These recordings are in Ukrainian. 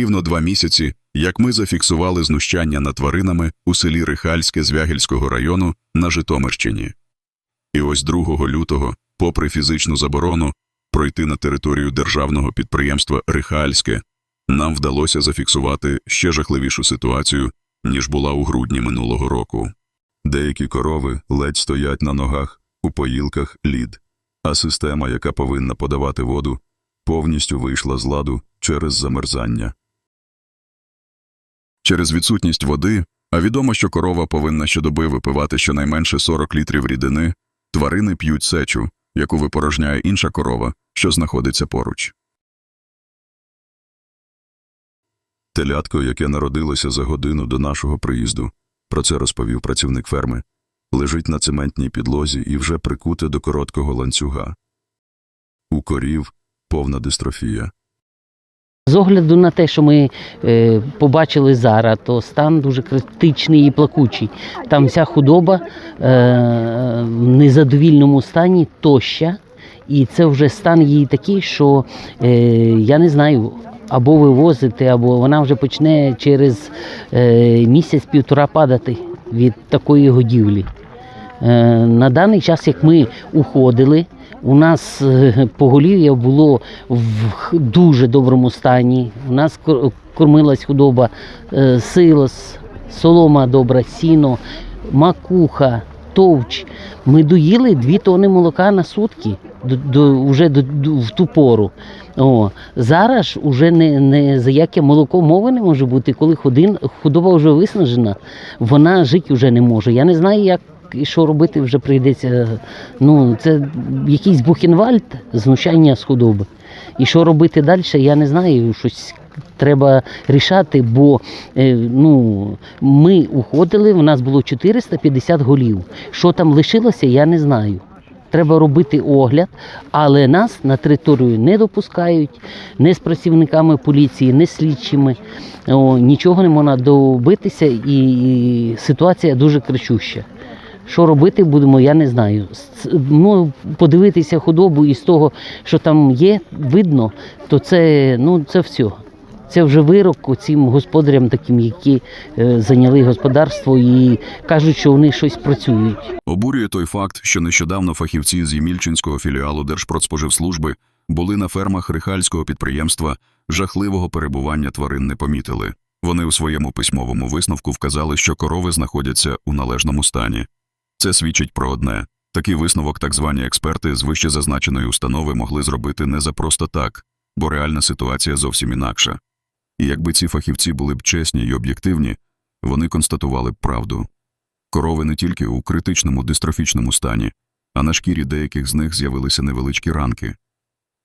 Рівно два місяці, як ми зафіксували знущання над тваринами у селі Рихальське Звягельського району на Житомирщині. І ось 2 лютого, попри фізичну заборону пройти на територію державного підприємства Рихальське, нам вдалося зафіксувати ще жахливішу ситуацію, ніж була у грудні минулого року. Деякі корови ледь стоять на ногах, у поїлках лід, а система, яка повинна подавати воду, повністю вийшла з ладу через замерзання. Через відсутність води, а відомо, що корова повинна щодоби випивати щонайменше 40 літрів рідини, тварини п'ють сечу, яку випорожняє інша корова, що знаходиться поруч. Телятко, яке народилося за годину до нашого приїзду, про це розповів працівник ферми, лежить на цементній підлозі і вже прикуте до короткого ланцюга. У корів повна дистрофія. З огляду на те, що ми е, побачили зараз, то стан дуже критичний і плакучий. Там вся худоба е, в незадовільному стані тоща, і це вже стан її такий, що е, я не знаю. Або вивозити, або вона вже почне через е, місяць-півтора падати від такої годівлі. Е, на даний час, як ми уходили, у нас е, поголів'я було в дуже доброму стані. У нас кор- кормилась худоба е, силос, солома добра, сіно, макуха, товч. Ми доїли 2 тони молока на сутки до, до, вже до, до, в ту пору. О, зараз ж уже не, не за яке молоко мови не може бути, коли ходин, худоба вже виснажена, вона жити вже не може. Я не знаю, як і що робити вже прийдеться. Ну, це якийсь бухенвальд, знущання з худоби. І що робити далі, я не знаю. Щось треба рішати, бо е, ну, ми уходили, в нас було 450 голів. Що там лишилося, я не знаю. Треба робити огляд, але нас на територію не допускають, не з працівниками поліції, не з слідчими. О, нічого не можна добитися, і ситуація дуже кричуща. Що робити будемо, я не знаю. Ну, подивитися худобу і з того, що там є, видно, то це, ну, це все. Це вже вирок цим господарям, таким, які е, зайняли господарство і кажуть, що вони щось працюють. Обурює той факт, що нещодавно фахівці з Ємільчинського філіалу Держпродспоживслужби були на фермах рихальського підприємства жахливого перебування тварин не помітили. Вони у своєму письмовому висновку вказали, що корови знаходяться у належному стані. Це свідчить про одне. Такий висновок так звані експерти з вище зазначеної установи могли зробити не за просто так, бо реальна ситуація зовсім інакша. І якби ці фахівці були б чесні й об'єктивні, вони констатували б правду. Корови не тільки у критичному дистрофічному стані, а на шкірі деяких з них з'явилися невеличкі ранки.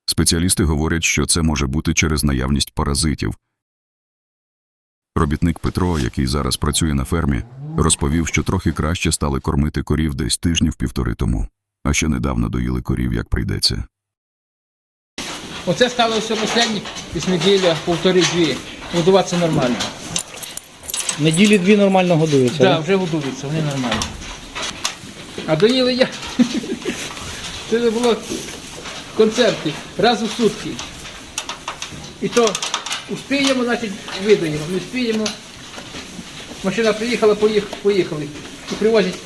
Спеціалісти говорять, що це може бути через наявність паразитів. Робітник Петро, який зараз працює на фермі, розповів, що трохи краще стали кормити корів десь тижнів півтори тому, а ще недавно доїли корів, як прийдеться. Оце стало все останні десь неділя, півтори-дві. Годуватися нормально. Неділі дві нормально годуються. Так, да? да, вже годуються, вони нормально. А доїли я. Це не було концерти раз у сутки. І то успіємо, значить видаємо. Не вспіємо. Машина приїхала, поїх- поїхали. І привозять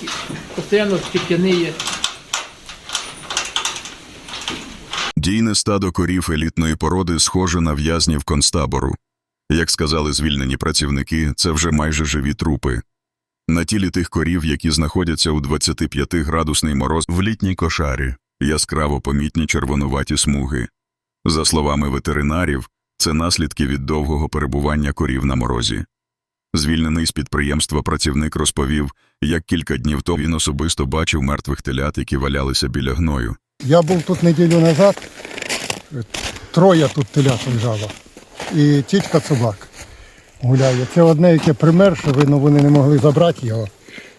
постійно тільки Дійне стадо корів елітної породи схоже на в'язнів концтабору. Як сказали звільнені працівники, це вже майже живі трупи. На тілі тих корів, які знаходяться у 25-градусний мороз в літній кошарі, яскраво помітні червонуваті смуги. За словами ветеринарів, це наслідки від довгого перебування корів на морозі. Звільнений з підприємства працівник розповів, як кілька днів тому він особисто бачив мертвих телят, які валялися біля гною. Я був тут неділю назад, троє тут телят лежало. І тічка собак гуляє. Це одне, яке примерше, видно, вони не могли забрати його.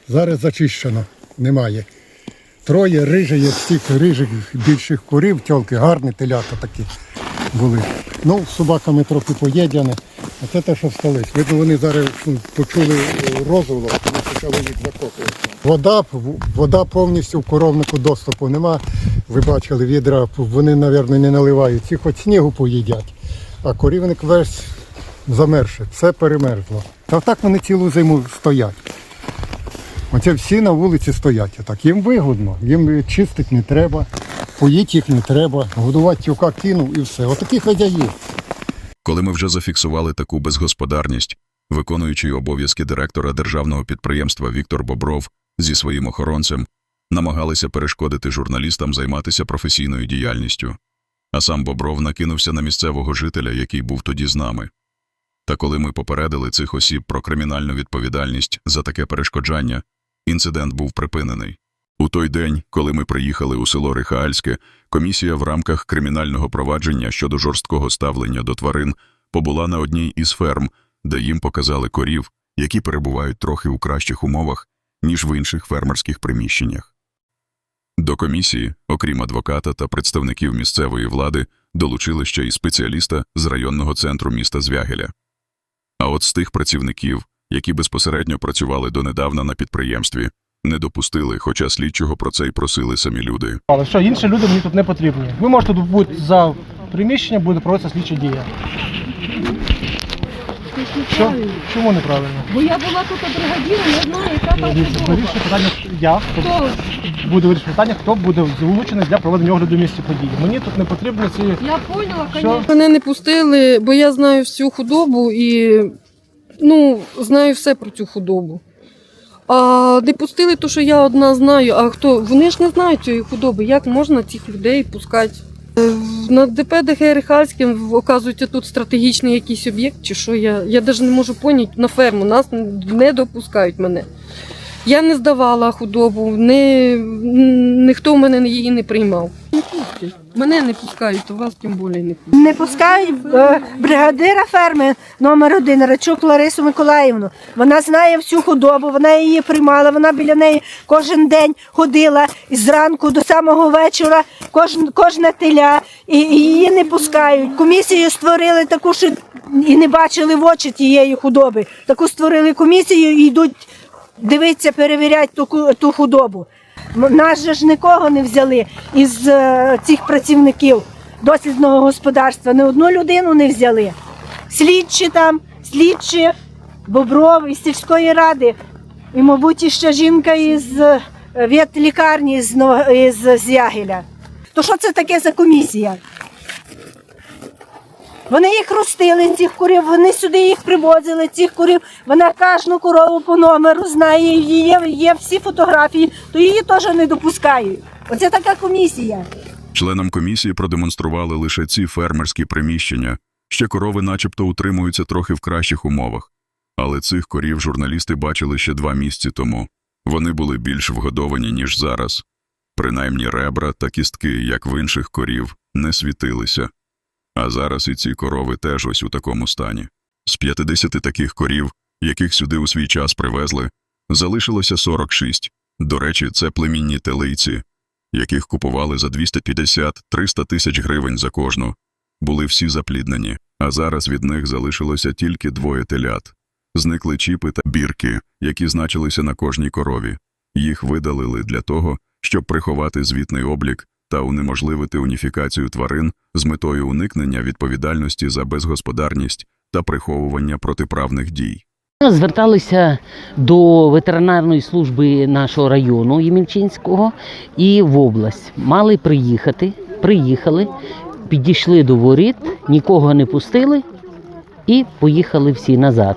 Зараз зачищено, немає. Троє рижі, є всіх рижих більших курів, тьолки, гарні телята такі були. Ну, з собаками трохи поєдяне. А це те, що стались. Видно, вони зараз почули е, вони почали їх закопувати. Вода, вода повністю в коровнику доступу нема. Ви бачили відра, вони, мабуть, не наливають. Ці хоч снігу поїдять. А корівник весь замерше, все перемерзло. Та так вони цілу зиму стоять. Оце всі на вулиці стоять. Так. Їм вигодно, їм чистити не треба, поїти їх не треба, годувати тюка кинув і все. Отакі хазяї. Коли ми вже зафіксували таку безгосподарність, виконуючий обов'язки директора державного підприємства Віктор Бобров зі своїм охоронцем намагалися перешкодити журналістам займатися професійною діяльністю. А сам Бобров накинувся на місцевого жителя, який був тоді з нами. Та коли ми попередили цих осіб про кримінальну відповідальність за таке перешкоджання, інцидент був припинений. У той день, коли ми приїхали у село Рихаальське, комісія в рамках кримінального провадження щодо жорсткого ставлення до тварин побула на одній із ферм, де їм показали корів, які перебувають трохи у кращих умовах, ніж в інших фермерських приміщеннях. До комісії, окрім адвоката та представників місцевої влади, долучили ще й спеціаліста з районного центру міста Звягеля. А от з тих працівників, які безпосередньо працювали донедавна на підприємстві, не допустили, хоча слідчого про це й просили самі люди. Але що, інші люди мені тут не потрібні. Ви можете тут бути за приміщення, буде проводитися слідча дія. Що? Чому неправильно? Бо я була тут бригадіром, я знаю, яка там вирішує питання я, хто буде вирішувати питання, хто буде залучений для проведення огляду місця події. Мені тут не потрібно ці. Я поняла, конечно. Мене не пустили, бо я знаю всю худобу і ну, знаю все про цю худобу. А не пустили, то що я одна знаю. А хто? Вони ж не знають цієї худоби. Як можна цих людей пускати? Е, На ДП ДГ Рихальським, оказується, тут стратегічний якийсь об'єкт, чи що я. Я навіть не можу поняти на ферму. Нас не допускають мене. Я не здавала худобу, не, ніхто в мене її не приймав. Не пустять. Мене не пускають, то вас тим більше не пустять. Не пускають е, бригадира ферми номер один Рачук Ларису Миколаївну. Вона знає всю худобу, вона її приймала, вона біля неї кожен день ходила із ранку до самого вечора, кожен, кожна теля, і, і її не пускають. Комісію створили таку, що і не бачили в очі тієї худоби. Таку створили комісію і йдуть дивитися, перевіряти ту, ту худобу. Нас же ж нікого не взяли із е, цих працівників дослідного господарства. Не одну людину не взяли. Слідчі там, слідчі, Бобров із сільської ради. І, мабуть, іще жінка із від лікарні з, Ягеля. То що це таке за комісія? Вони їх ростили, цих курів, вони сюди їх привозили, цих курів. Вона кожну корову по номеру знає, її є, всі фотографії, то її теж не допускають. Оце така комісія. Членам комісії продемонстрували лише ці фермерські приміщення. Ще корови начебто утримуються трохи в кращих умовах. Але цих корів журналісти бачили ще два місяці тому. Вони були більш вгодовані, ніж зараз. Принаймні ребра та кістки, як в інших корів, не світилися. А зараз і ці корови теж ось у такому стані. З 50 таких корів, яких сюди у свій час привезли, залишилося 46. До речі, це племінні телейці, яких купували за 250-300 тисяч гривень за кожну, були всі запліднені, а зараз від них залишилося тільки двоє телят. Зникли чіпи та бірки, які значилися на кожній корові. Їх видалили для того, щоб приховати звітний облік та унеможливити уніфікацію тварин з метою уникнення відповідальності за безгосподарність та приховування протиправних дій. Зверталися до ветеринарної служби нашого району Ємільчинського і в область. Мали приїхати, приїхали, підійшли до воріт, нікого не пустили і поїхали всі назад.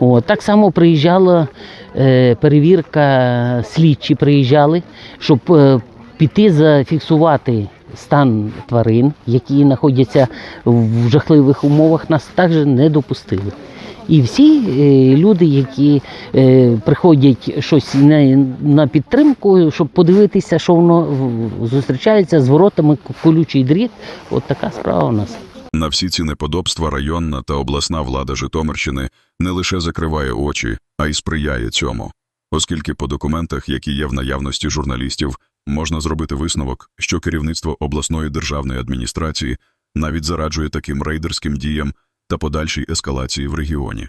От, так само приїжджала е, перевірка, слідчі приїжджали, щоб е, піти зафіксувати стан тварин, які знаходяться в жахливих умовах, нас також не допустили. І всі е, люди, які е, приходять щось на, підтримку, щоб подивитися, що воно зустрічається з воротами колючий дріт. От така справа у нас. На всі ці неподобства районна та обласна влада Житомирщини не лише закриває очі, а й сприяє цьому. Оскільки по документах, які є в наявності журналістів, можна зробити висновок, що керівництво обласної державної адміністрації навіть зараджує таким рейдерським діям та подальшій ескалації в регіоні.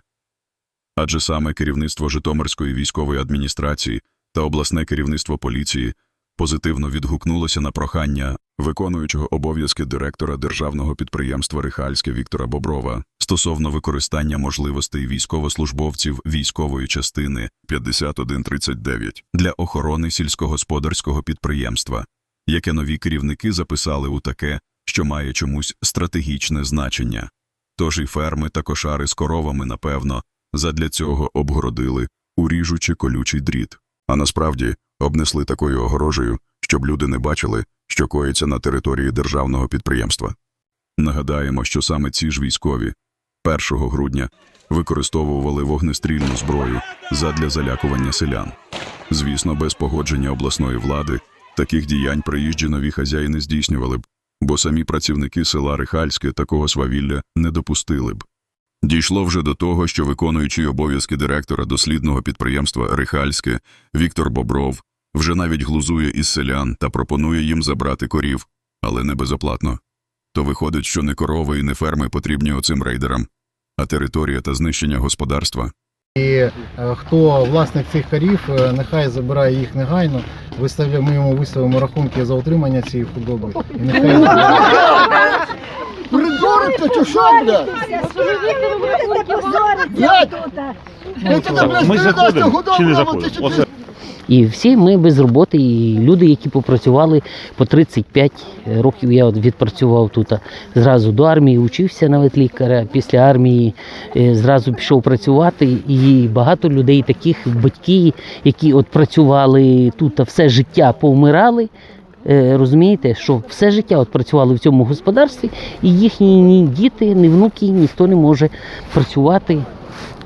Адже саме керівництво Житомирської військової адміністрації та обласне керівництво поліції позитивно відгукнулося на прохання виконуючого обов'язки директора державного підприємства Рихальське Віктора Боброва стосовно використання можливостей військовослужбовців військової частини 5139 для охорони сільськогосподарського підприємства, яке нові керівники записали у таке, що має чомусь стратегічне значення. Тож і ферми та кошари з коровами, напевно, задля цього обгородили, уріжучи колючий дріт, а насправді обнесли такою огорожею, щоб люди не бачили, що коїться на території державного підприємства. Нагадаємо, що саме ці ж військові 1 грудня використовували вогнестрільну зброю задля залякування селян. Звісно, без погодження обласної влади таких діянь приїжджі нові хазяїни здійснювали б, бо самі працівники села Рихальське такого свавілля не допустили б. Дійшло вже до того, що виконуючий обов'язки директора дослідного підприємства Рихальське Віктор Бобров вже навіть глузує із селян та пропонує їм забрати корів, але не безоплатно. То виходить, що не корови і не ферми потрібні оцим рейдерам, а територія та знищення господарства. Е, Хто власник цих корів, е, нехай забирає їх негайно. Виставля, ми йому виставимо рахунки за утримання цієї худоби. І нехай Придуриться чи що, блядь? Ми заходимо чи не заходимо? Оце. І всі ми без роботи, і люди, які попрацювали по 35 років, я відпрацював тут. Зразу до армії учився на ветлікаря, після армії е, зразу пішов працювати. І багато людей, таких батьки, які от працювали тут все життя, повмирали. Е, Розумієте, що все життя от працювали в цьому господарстві, і їхні ні діти, ні внуки, ніхто не може працювати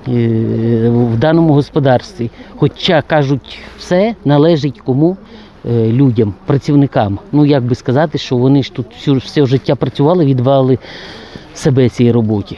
в даному господарстві. Хоча кажуть, все належить кому? Е, Людям, працівникам. Ну як би сказати, що вони ж тут всю, все життя працювали, віддавали себе цій роботі.